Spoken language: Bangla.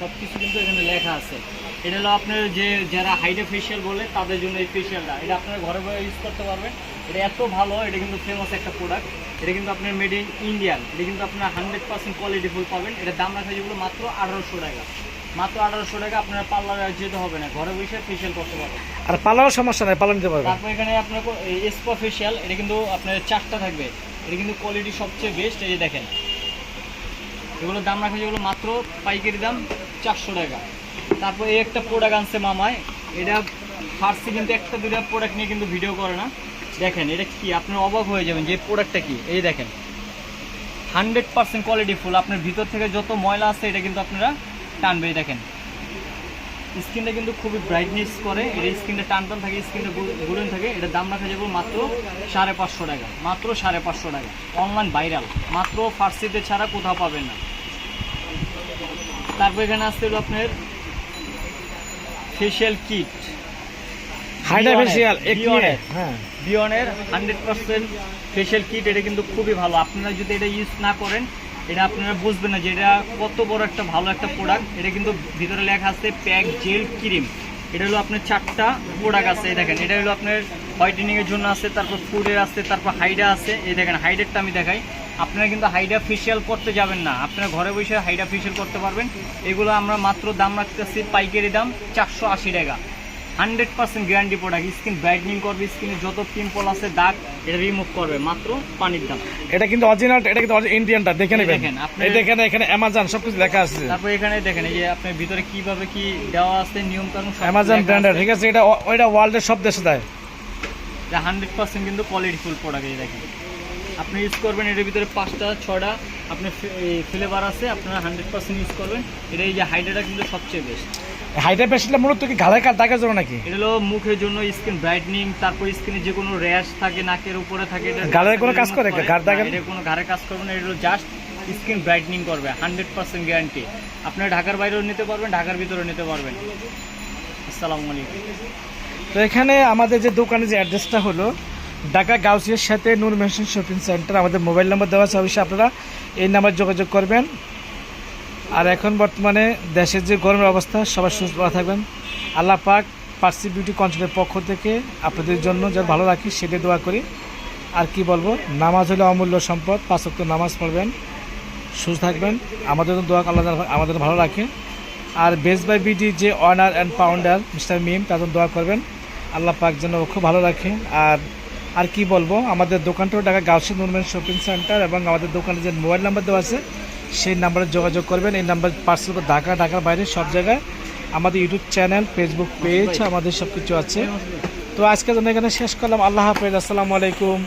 সব কিছু কিন্তু এখানে লেখা আছে। এটা হলো আপনার যে যারা হাইডে ফেশিয়াল বলে তাদের জন্য এই ফেশিয়ালটা এটা আপনারা ঘরে ঘরে ইউজ করতে পারবেন। এটা এত ভালো এটা কিন্তু ফেমাস একটা প্রোডাক্ট এটা কিন্তু আপনার মেড ইন ইন্ডিয়ান এটা কিন্তু আপনার হান্ড্রেড পার্সেন্ট কোয়ালিটি ফুল পাবেন। এটা দাম রাখা যেগুলো মাত্র আঠারোশো টাকা। মাত্র আঠারোশো টাকা আপনার পার্লারে যেতে হবে না। ঘরে বসে ফেশিয়াল করতে পারবেন। আর পালারও সমস্যা নাই পালন দিতে পারবেন। তারপর এখানে আপনার স্পা ফেশিয়াল এটা কিন্তু আপনার চারটা থাকবে। এটা কিন্তু কোয়ালিটি সবচেয়ে বেস্ট এই যে দেখেন। এগুলোর দাম রাখা যেগুলো মাত্র পাইকারি দাম চারশো টাকা। তারপর এই একটা প্রোডাক্ট আনছে মামায় এটা ফার্সি কিন্তু একটা দুটা প্রোডাক্ট নিয়ে কিন্তু ভিডিও করে না। দেখেন, এটা কি? আপনার অবাক হয়ে যাবেন যে প্রোডাক্টটা কি? এই দেখেন। Hundred percent quality full. আপনার ভিতর থেকে যত ময়লা আছে, এটা কিন্তু আপনারা টানবে। দেখেন। স্কিনটা কিন্তু খুবই ব্রাইটনেস করে। এটা স্কিনটা টান টান থাকে, স্কিনটা গুলেন থাকে। এটা দাম রাখা যাবে মাত্র সাড়ে পাঁচশো টাকা। মাত্র সাড়ে পাঁচশো টাকা। অনলাইন ভাইরাল মাত্র ফার্সিতে ছাড়া কোথাও পাবেন না। তারপর এখানে আসতে হলো আপনার ফেশিয়াল কিট হাইডা ফেসিয়াল বিয়নের। হ্যাঁ। বিয়নের হান্ড্রেড পার্সেন্ট ফেশিয়াল কিট এটা কিন্তু খুবই ভালো। আপনারা যদি এটা ইউজ না করেন এটা আপনারা বুঝবেন না যে এটা কত বড় একটা ভালো একটা প্রোডাক্ট এটা কিন্তু ভিতরে লেখা আছে প্যাক জেল ক্রিম এটা হলো আপনার চারটা প্রোডাক্ট আছে এই দেখেন। এটা হলো আপনার হোয়াইটেনিং এর জন্য আছে তারপর ফুডের আছে তারপর হাইডা আছে। এই দেখেন হাইডেরটা আমি দেখাই। আপনারা কিন্তু হাইডা ফেশিয়াল করতে যাবেন না। আপনারা ঘরে বসে হাইডা ফেশিয়াল করতে পারবেন। এগুলো আমরা মাত্র দাম রাখতেছি পাইকারি দাম চারশো আশি টাকা। Hundred percent guarantee product skin brightening করবে স্কিনে যত পিম্পল আছে দাগ এটা রিমুভ করবে মাত্র পানির দাম। এটা কিন্তু অরিজিনাল এটা কিন্তু ইন্ডিয়ানটা দেখে নেবেন। দেখেন, আপনি- এই দেখেন এখানে অ্যামাজন সবকিছু লেখা আছে। তারপর এখানে দেখেন এই যে আপনার ভিতরে কীভাবে কি দেওয়া আছে নিয়ম কানুন অ্যামাজন ব্র্যান্ডের ঠিক আছে এটা ওইটা ওয়ার্ল্ডের সব দেশে দেয়। হান্ড্রেড পার্সেন্ট কিন্তু কোয়ালিটি ফুল প্রোডাক্ট এই দেখেন। আপনি ইউজ করবেন এটার ভিতরে পাঁচটা ছটা আপনার ফ্লেভার আছে আপনারা হান্ড্রেড পার্সেন্ট ইউজ করবেন। এটা এই যে হাইড্রাটা কিন্তু সবচেয়ে বেস্ট হাইডা ফেসিয়ালটা মূলত কি ঘাড়ে দাগের জন্য নাকি? এটা হলো মুখের জন্য স্কিন ব্রাইটনিং তারপর স্কিনে যে কোনো র্যাশ থাকে নাকের উপরে থাকে এটা গালের কোনো কাজ করে? গাড় দাগের? এটা কোনো ঘাড়ে কাজ করবে না এটা হলো জাস্ট স্কিন ব্রাইটনিং করবে হান্ড্রেড পার্সেন্ট গ্যারান্টি আপনারা ঢাকার বাইরেও নিতে পারবেন ঢাকার ভিতরেও নিতে পারবেন। আসসালামু আলাইকুম। তো এখানে আমাদের যে দোকানের যে অ্যাড্রেসটা হলো ঢাকা গাউসিয়ার সাথে নূর মেশিন শপিং সেন্টার, আমাদের মোবাইল নাম্বার দেওয়া আছে অবশ্যই আপনারা এই নাম্বার যোগাযোগ করবেন। আর এখন বর্তমানে দেশের যে গরমের অবস্থা, সবাই সুস্থ থাকবেন। আল্লাহ পাক পার্সি বিউটি কন্ট্রোলের পক্ষ থেকে আপনাদের জন্য যা ভালো রাখি সেটা দোয়া করি। আর কি বলব, নামাজ হলো অমূল্য সম্পদ পাঁচক্ত নামাজ পড়বেন, সুস্থ থাকবেন। আমাদের জন্য দোয়া আল্লাহ আমাদের ভালো রাখে। আর বেস্ট বাই বিডি যে owner and founder mister Mim জন্য দোয়া করবেন। আল্লাহ পাক যেন খুব ভালো রাখে। আর আর কি বলব, আমাদের দোকানটাও ঢাকা গাউসি নুরমেন শপিং সেন্টার এবং আমাদের দোকানে যে মোবাইল নাম্বার দেওয়া আছে, সেই নাম্বারে যোগাযোগ করবেন। এই নাম্বার পার্সেল ঢাকা, ঢাকার বাইরে সব জায়গায়। আমাদের ইউটিউব চ্যানেল ফেসবুক পেজ আমাদের সব কিছু আছে। তো আজকের জন্য এখানে শেষ করলাম। আল্লাহ হাফেজ। আসসালামু আলাইকুম।